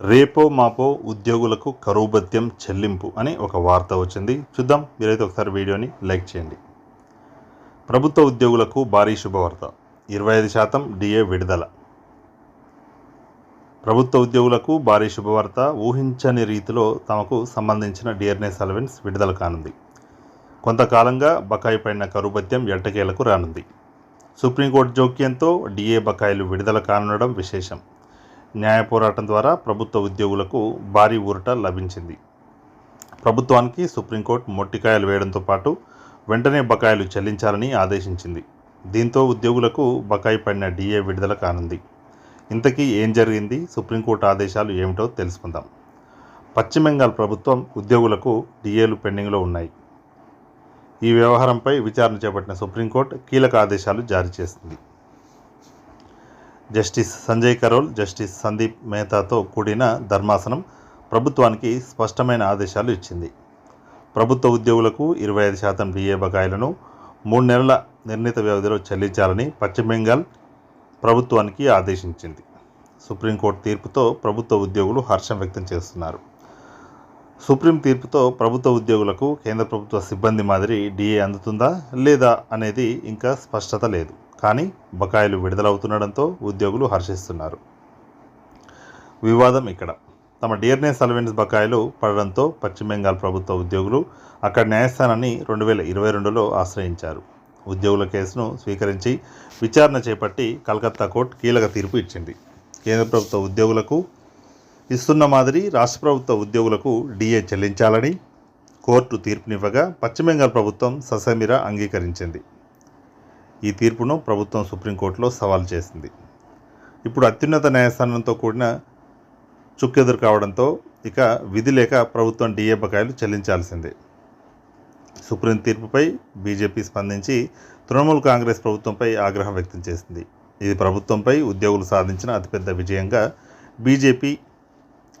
రేపో మాపో ఉద్యోగులకు కరువు భత్యం చెల్లింపు అని ఒక వార్త వచ్చింది. చూద్దాం మీరైతే ఒకసారి వీడియోని లైక్ చేయండి. ప్రభుత్వ ఉద్యోగులకు భారీ శుభవార్త. ఇరవై ఐదు శాతం డిఏ విడుదల. ప్రభుత్వ ఉద్యోగులకు భారీ శుభవార్త. ఊహించని రీతిలో తమకు సంబంధించిన డియర్నెస్ అలవెన్స్ విడుదల కానుంది. కొంతకాలంగా బకాయి పడిన కరువు భత్యం ఎట్టకేలకు రానుంది. సుప్రీంకోర్టు జోక్యంతో డిఏ బకాయిలు విడుదల కానుండడం విశేషం. న్యాయ పోరాటం ద్వారా ప్రభుత్వ ఉద్యోగులకు భారీ ఊరట లభించింది. ప్రభుత్వానికి సుప్రీంకోర్టు మొట్టికాయలు వేయడంతో పాటు వెంటనే బకాయిలు చెల్లించాలని ఆదేశించింది. దీంతో ఉద్యోగులకు బకాయి పడిన డిఏ విడుదల కానుంది. ఇంతకీ ఏం జరిగింది? సుప్రీంకోర్టు ఆదేశాలు ఏమిటో తెలుసుకుందాం. పశ్చిమ బెంగాల్ ప్రభుత్వం ఉద్యోగులకు డిఏలు పెండింగ్లో ఉన్నాయి. ఈ వ్యవహారంపై విచారణ చేపట్టిన సుప్రీంకోర్టు కీలక ఆదేశాలు జారీ చేసింది. జస్టిస్ సంజయ్ కరోల్ జస్టిస్ సందీప్ మెహతాతో కూడిన ధర్మాసనం ప్రభుత్వానికి స్పష్టమైన ఆదేశాలు ఇచ్చింది. ప్రభుత్వ ఉద్యోగులకు ఇరవై ఐదు శాతం డిఏ బకాయిలను మూడు నెలల నిర్ణీత వ్యవధిలో చెల్లించాలని పశ్చిమ బెంగాల్ ప్రభుత్వానికి ఆదేశించింది. సుప్రీంకోర్టు తీర్పుతో ప్రభుత్వ ఉద్యోగులు హర్షం వ్యక్తం చేస్తున్నారు. సుప్రీం తీర్పుతో ప్రభుత్వ ఉద్యోగులకు కేంద్ర ప్రభుత్వ సిబ్బంది మాదిరి డిఏ అందుతుందా లేదా అనేది ఇంకా స్పష్టత లేదు. కానీ బకాయిలు విడుదలవుతుండడంతో ఉద్యోగులు హర్షిస్తున్నారు. వివాదం ఇక్కడ. తమ డియర్నెస్ అలవెన్స్ బకాయిలు పడడంతో పశ్చిమ బెంగాల్ ప్రభుత్వ ఉద్యోగులు అక్కడ న్యాయస్థానాన్ని రెండు వేల ఇరవై రెండులో ఆశ్రయించారు. ఉద్యోగుల కేసును స్వీకరించి విచారణ చేపట్టి కలకత్తా కోర్టు కీలక తీర్పు ఇచ్చింది. కేంద్ర ప్రభుత్వ ఉద్యోగులకు ఇస్తున్న మాదిరి రాష్ట్ర ప్రభుత్వ ఉద్యోగులకు డిఏ చెల్లించాలని కోర్టు తీర్పునివ్వగా పశ్చిమ బెంగాల్ ప్రభుత్వం ససమిర అంగీకరించింది. ఈ తీర్పును ప్రభుత్వం సుప్రీంకోర్టులో సవాల్ చేసింది. ఇప్పుడు అత్యున్నత న్యాయస్థానంతో కూడిన చుక్కెదురు కావడంతో ఇక విధి లేక ప్రభుత్వం డిఏ బకాయిలు చెల్లించాల్సిందే. సుప్రీం తీర్పుపై బీజేపీ స్పందించి తృణమూల్ కాంగ్రెస్ ప్రభుత్వంపై ఆగ్రహం వ్యక్తం చేసింది. ఇది ప్రభుత్వంపై ఉద్యోగులు సాధించిన అతిపెద్ద విజయంగా బీజేపీ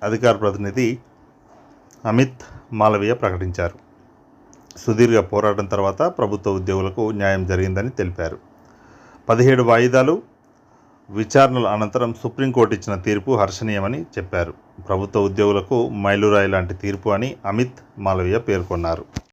అధికార ప్రతినిధి అమిత్ మాలవీయ ప్రకటించారు. సుదీర్ఘ పోరాటం తర్వాత ప్రభుత్వ ఉద్యోగులకు న్యాయం జరిగిందని తెలిపారు. పదిహేడు వాయిదాలు విచారణల అనంతరం సుప్రీంకోర్టు ఇచ్చిన తీర్పు హర్షణీయమని చెప్పారు. ప్రభుత్వ ఉద్యోగులకు మైలురాయి లాంటి తీర్పు అని అమిత్ మాలవీయ పేర్కొన్నారు.